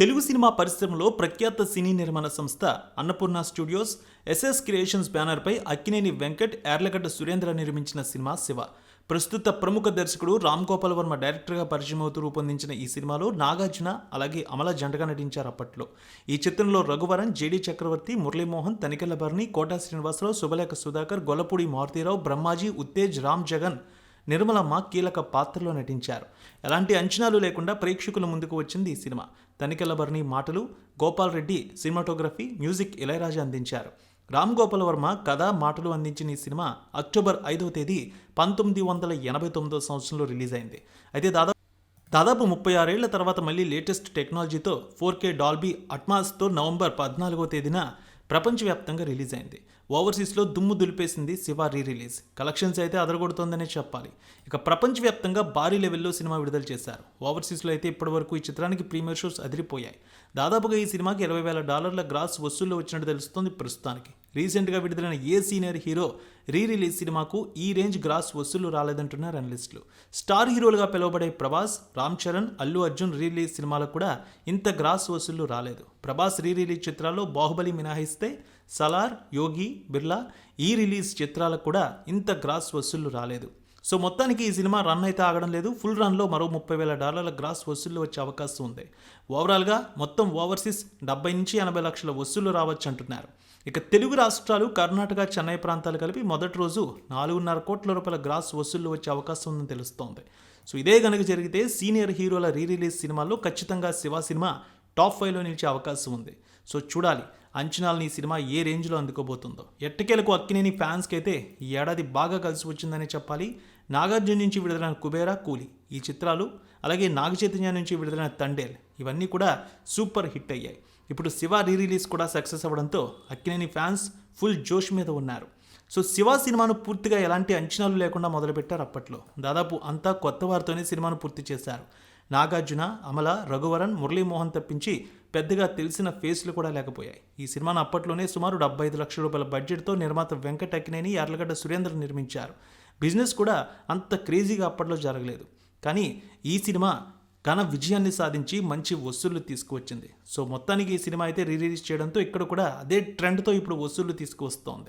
Telugu cinema పరిశ్రమలో ప్రఖ్యాత సినీ నిర్మాణ సంస్థ అన్నపూర్ణ స్టూడియోస్ ఎస్ఎస్ క్రియేషన్స్ బ్యానర్పై అక్కినేని వెంకట్ యార్లగడ్డ సురేంద్ర నిర్మించిన సినిమా శివ. ప్రస్తుత ప్రముఖ దర్శకుడు రామ్ గోపాల్ వర్మ డైరెక్టర్గా పరిచయం అవుతూ రూపొందించిన ఈ సినిమాలో నాగార్జున అలాగే అమల జంటగా నటించారు అప్పట్లో. ఈ చిత్రంలో రఘువరన్ జేడి చక్రవర్తి మురళీమోహన్ తనికెళ్ళ భరణి కోటా శ్రీనివాసరావు శుభలేఖ సుధాకర్ గొల్లపూడి మారుతీరావు బ్రహ్మాజీ ఉత్తేజ్ రామ్ జగన్ నిర్మలమ్మ కీలక పాత్రలో నటించారు. ఎలాంటి అంచనాలు లేకుండా ప్రేక్షకుల ముందుకు వచ్చింది ఈ సినిమా. తనికెళ్ళ భరణి మాటలు గోపాల్ రెడ్డి సినిమాటోగ్రఫీ మ్యూజిక్ ఇళయరాజా అందించారు. రామ్ గోపాల్ వర్మ కథ మాటలు అందించిన ఈ సినిమా అక్టోబర్ ఐదవ తేదీ పంతొమ్మిది వందల ఎనభై తొమ్మిదో సంవత్సరంలో రిలీజ్ అయింది. అయితే దాదాపు దాదాపు ముప్పై ఆరేళ్ళ తర్వాత మళ్ళీ లేటెస్ట్ టెక్నాలజీతో ఫోర్ కే డాల్బీ అట్మాస్తో నవంబర్ పద్నాలుగో తేదీన ప్రపంచవ్యాప్తంగా రిలీజ్ అయింది. ఓవర్సీస్లో దుమ్ము దులిపేసింది శివ రీ రిలీజ్ కలెక్షన్స్ అయితే అదరగొడుతోందనే చెప్పాలి. ఇక ప్రపంచవ్యాప్తంగా భారీ లెవెల్లో సినిమా విడుదల చేశారు. ఓవర్సీస్లో అయితే ఇప్పటివరకు ఈ చిత్రానికి ప్రీమియర్ షోస్ అదిరిపోయాయి. దాదాపుగా ఈ సినిమాకి ఇరవై వేల డాలర్ల గ్రాస్ వసూళ్ళు వచ్చినట్టు తెలుస్తోంది ప్రస్తుతానికి. రీసెంట్గా విడుదలైన ఏ సీనియర్ హీరో రీ రిలీజ్ సినిమాకు ఈ రేంజ్ గ్రాస్ వసూళ్ళు రాలేదంటున్నారు అనలిస్టులు. స్టార్ హీరోలుగా పిలువబడే ప్రభాస్ రామ్ చరణ్ అల్లు అర్జున్ రీ రిలీజ్ సినిమాలకు కూడా ఇంత గ్రాస్ వసూళ్ళు రాలేదు. ప్రభాస్ రీ రిలీజ్ చిత్రాల్లో బాహుబలి మినహాయిస్తే సలార్ యోగి బిర్లా ఈ రిలీజ్ చిత్రాలకు కూడా ఇంత గ్రాస్ వసూళ్ళు రాలేదు. సో మొత్తానికి ఈ సినిమా రన్ అయితే ఆగడం లేదు. ఫుల్ రన్లో మరో ముప్పై వేల డాలర్ల గ్రాస్ వసూళ్ళు వచ్చే అవకాశం ఉంది. ఓవరాల్గా మొత్తం ఓవర్సీస్ డెబ్బై నుంచి ఎనభై లక్షల వసూళ్ళు రావచ్చు అంటున్నారు. ఇక తెలుగు రాష్ట్రాలు కర్ణాటక చెన్నై ప్రాంతాలు కలిపి మొదటి రోజు నాలుగున్నర కోట్ల రూపాయల గ్రాస్ వసూళ్ళు వచ్చే అవకాశం ఉందని తెలుస్తోంది. సో ఇదే కనుక జరిగితే సీనియర్ హీరోల రీ రిలీజ్ సినిమాల్లో ఖచ్చితంగా శివ సినిమా టాప్ ఫైవ్లో నిలిచే అవకాశం ఉంది. సో చూడాలి అంచనాలని ఈ సినిమా ఏ రేంజ్లో అందుకోబోతుందో. ఎట్టకేలకు అక్కినేని ఫ్యాన్స్కి అయితే ఈ ఏడాది బాగా కలిసి వచ్చిందని చెప్పాలి. నాగార్జున నుంచి విడుదలైన కుబేరా కూలి ఈ చిత్రాలు అలాగే నాగ చైతన్య నుంచి విడుదలైన తండేల్ ఇవన్నీ కూడా సూపర్ హిట్ అయ్యాయి. ఇప్పుడు శివ రీ రిలీజ్ కూడా సక్సెస్ అవ్వడంతో అక్కినేని ఫ్యాన్స్ ఫుల్ జోష్ మీద ఉన్నారు. సో శివ సినిమాను పూర్తిగా ఎలాంటి అంచనాలు లేకుండా మొదలుపెట్టారు అప్పట్లో. దాదాపు అంతా కొత్త వారితోనే సినిమాను పూర్తి చేశారు. నాగార్జున అమల రఘువరన్ మురళీమోహన్ తప్పించి పెద్దగా తెలిసిన ఫేస్లు కూడా లేకపోయాయి. ఈ సినిమాను అప్పట్లోనే సుమారు డెబ్బై ఐదు లక్షల రూపాయల బడ్జెట్తో నిర్మాత వెంకట అక్కినేని యార్లగడ్డ సురేంద్ర నిర్మించారు. బిజినెస్ కూడా అంత క్రేజీగా అప్పట్లో జరగలేదు. కానీ ఈ సినిమా ఘన విజయాన్ని సాధించి మంచి వసూళ్ళు తీసుకువచ్చింది. సో మొత్తానికి ఈ సినిమా అయితే రీ రిలీజ్ చేయడంతో ఇక్కడ కూడా అదే ట్రెండ్తో ఇప్పుడు వసూళ్ళు తీసుకువస్తోంది.